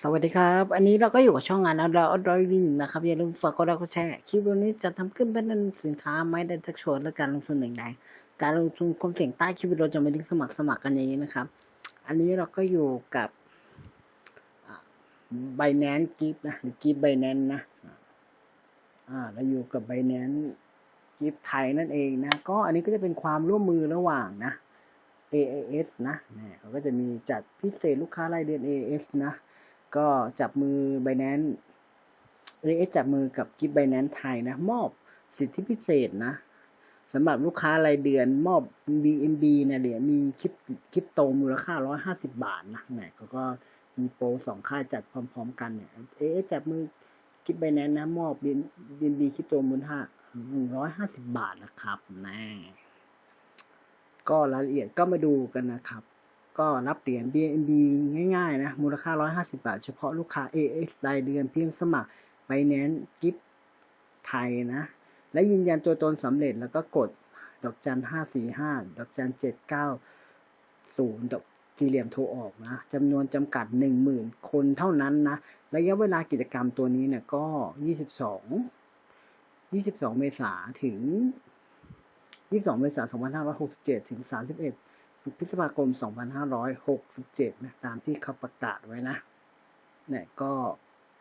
สวัสดีครับ อันนี้เราก็อยู่กับช่องงานเราอดอยวินนะครับ อย่าลืมฝากกดไลค์กดแชร์ คลิปวันนี้จะทำขึ้นเป็นสินค้าไม่ได้ชักชวนและการลงทุนใดๆการลงทุนความเสี่ยงใต้คลิปวิดีโอจะไม่ลิงก์สมัครสมัครกันอย่างนี้นะครับ อันนี้เราก็อยู่กับไบแนนกิฟนะหรือกิฟไบแนนนะ อ่า เราอยู่กับไบแนนกิฟไทยนั่นเองนะ ก็อันนี้ก็จะเป็นความร่วมมือระหว่างนะ AAS นะเนี่ยเขาก็จะมีจัดพิเศษลูกค้ารายเดือน AAS นะ ก็จับมือ Binance AAS จับมือกับกิฟต์ไบแนนไทยนะ มอบสิทธิพิเศษนะสำหรับลูกค้ารายเดือนมอบ BNB นะเดี๋ยวมีคลิปคลิปโตมูลค่า 150 บาทนะเนี่ยเขาก็มีโปรสองค่ายจัดพร้อมๆกันเนี่ย AAS จับมือกิฟไบแนนนะ มอบ BNB คลิปโตมูลค่า 150 บาทนะครับนะก็รายละเอียดก็มาดูกันนะครับ ก็รับเหรียญ BNB ง่ายๆนะ มูลค่า 150 บาท เฉพาะลูกค้า AX รายเดือนเพียงสมัคร Binance Gift ไทยนะ และยืนยันตัวตนสำเร็จแล้วก็กด ดอกจัน 545 ดอกจัน 790 ดอกจีเหลี่ยมโทรออกนะจำนวนจำกัด 10,000 คนเท่านั้นนะ ระยะเวลากิจกรรมตัวนี้เนี่ยก็ 22 22 เมษาถึง 22 เมษายน2567 ถึง 31 พฤษภาคม 2567 นะ ตามที่เขาประกาศไว้นะเนี่ยก็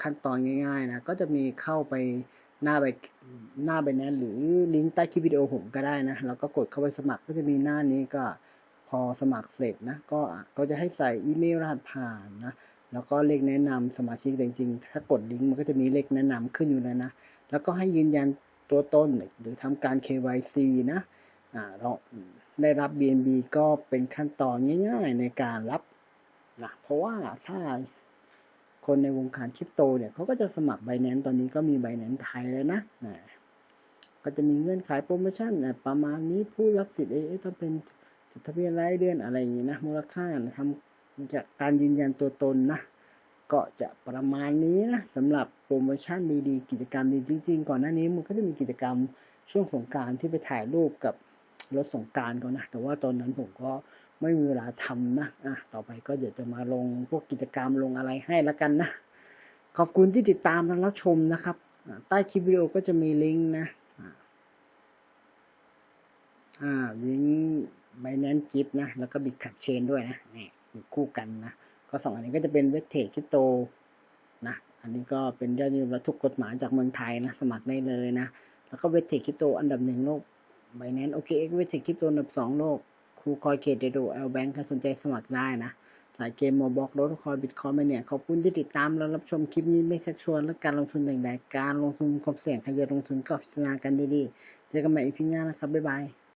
ขั้นตอนง่ายๆนะ ก็จะมีเข้าไปหน้าไปหน้าไปแนนหรือลิงก์ใต้คลิปวิดีโอผมก็ได้นะแล้วก็กดเข้าไปสมัครก็จะมีหน้านี้ก็พอสมัครเสร็จนะก็ก็จะให้ใส่อีเมลรหัสผ่านนะแล้วก็เลขแนะนำสมาชิกแต่จริงๆถ้ากดลิงก์มันก็จะมีเลขแนะนำขึ้นอยู่แล้วนะแล้วก็ให้ยืนยันตัวตนหรือทำการ KYC นะ เราได้รับ BNB ก็เป็นขั้นตอนง่าย ๆ ในการรับนะเพราะว่าถ้าคนในวงการคริปโตเนี่ยเขาก็จะสมัคร Binance ตอนนี้ก็มี Binance ไทยแล้วนะนะก็จะมีเงื่อนไขโปรโมชั่นประมาณนี้ผู้รับสิทธิ์เอ๊ะต้องเป็นจดทะเบียนรายเดือนอะไรอย่างนี้นะมูลค่าทำจากการยืนยันตัวตนนะก็จะประมาณนี้นะสำหรับโปรโมชั่นดีๆกิจกรรมดีจริง ๆ ก่อนหน้านี้มันก็จะมีกิจกรรมช่วงสงการที่ไปถ่ายรูปกับ รถสงการก่อนนะแต่ว่าตอนนั้นผมก็ไม่มีเวลาทำนะอะต่อไปก็เดี๋ยวจะมาลงพวกกิจกรรมลงอะไรให้แล้วกันนะ ขอบคุณที่ติดตามและรับชมนะครับ ใต้คลิปวิดีโอก็จะมีลิงก์นะอ่าลิงก์ไบแนนจิปนะ แล้วก็บิตคับเชนด้วยนะนี่อยู่คู่กันนะ ก็สองอันนี้ก็จะเป็นเวทเทคคริปโตนะ อันนี้ก็เป็นยอดนิยมและถูกกฎหมายจากเมืองไทยนะ สมัครได้เลยนะ แล้วก็เวทเทคคริปโตอันดับหนึ่งโลก ไบแนนโอเคเอ็กวิสิคริปโตอันดับสองโลกครูคอยเกตเดโดเอลแบงค์ใครสนใจสมัครได้นะ สายเกมโมบอกรถคอยบิตคอยไปเนี่ย ขอบคุณที่ติดตามและรับชมคลิปนี้ไม่ชักชวนและการลงทุนใดๆการลงทุนความเสี่ยงใครจะลงทุนก็พิจารณากันดีๆ เจอกันใหม่อีพีหน้านะครับ บ๊ายบาย